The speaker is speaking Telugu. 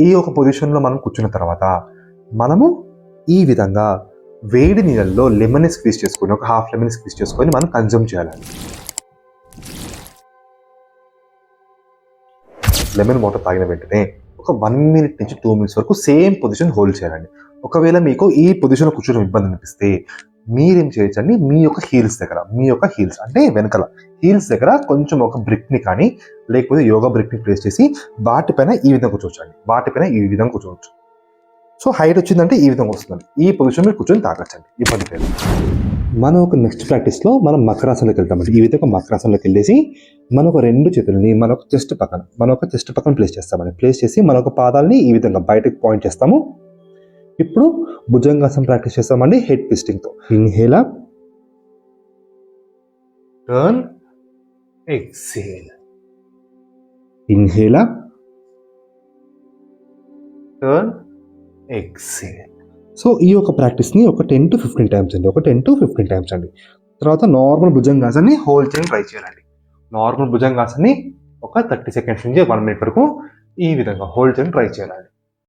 ఈ ఒక పొజిషన్లో మనం కూర్చున్న తర్వాత మనము ఈ విధంగా వేడి నీళ్ళల్లో లెమన్ స్క్వీజ్ చేసుకొని ఒక హాఫ్ లెమన్ స్క్వీజ్ చేసుకొని మనం కన్జ్యూమ్ చేయాలండి లెమన్ వాటర్ తాగిన వెంటనే ఒక వన్ మినిట్ నుంచి టూ మినిట్స్ వరకు సేమ్ పొజిషన్ హోల్డ్ చేయాలండి. ఒకవేళ మీకు ఈ పొజిషన్లో కూర్చోవడం ఇబ్బంది అనిపిస్తే మీరేం చేయొచ్చండి? మీ యొక్క హీల్స్ దగ్గర మీ యొక్క హీల్స్ అంటే వెనకాల హీల్స్ దగ్గర కొంచెం ఒక బ్రిక్ని కానీ లేకపోతే యోగా బ్రిక్ని ప్లేస్ చేసి వాటిపైన ఈ విధంగా కూర్చోవచ్చండి. వాటిపైన ఈ విధంగా కూర్చోవచ్చు. సో హైట్ వచ్చిందంటే ఈ విధంగా వస్తుందండి. ఈ పొజిషన్ మీరు కూర్చొని తాగచ్చండి. ఇబ్బంది లేదు. మనం ఒక నెక్స్ట్ ప్రాక్టీస్లో మనం మకరాసనలోకి వెళ్తామండి. ఈ విధంగా మకరాసనలోకి వెళ్ళేసి మన ఒక రెండు చేతులని మన ఒక చెస్ట్ పక్కన మన ఒక చెస్ట్ పక్కన ప్లేస్ చేస్తామండి. ప్లేస్ చేసి మన ఒక పాదాలని ఈ విధంగా బయటకు పాయింట్ చేస్తాము. ఇప్పుడు భుజంగాసనం ప్రాక్టీస్ చేస్తామండి head పిస్టింగ్తో inhale. Turn. Exhale. Inhale up turn exhale so ఈ యొక్క ప్రాక్టీస్ని ఒక టెన్ టు ఫిఫ్టీన్ టైమ్స్ అండి. ఒక టెన్ టు ఫిఫ్టీన్ టైమ్స్ అండి. తర్వాత నార్మల్ భుజంగాసాన్ని హోల్డ్ చేయడం ట్రై చేయాలండి. నార్మల్ భుజంగాసాన్ని ఒక థర్టీ సెకండ్స్ నుంచి వన్ మినిట్ వరకు ఈ విధంగా హోల్డ్ చేయడం ట్రై చేయాలండి.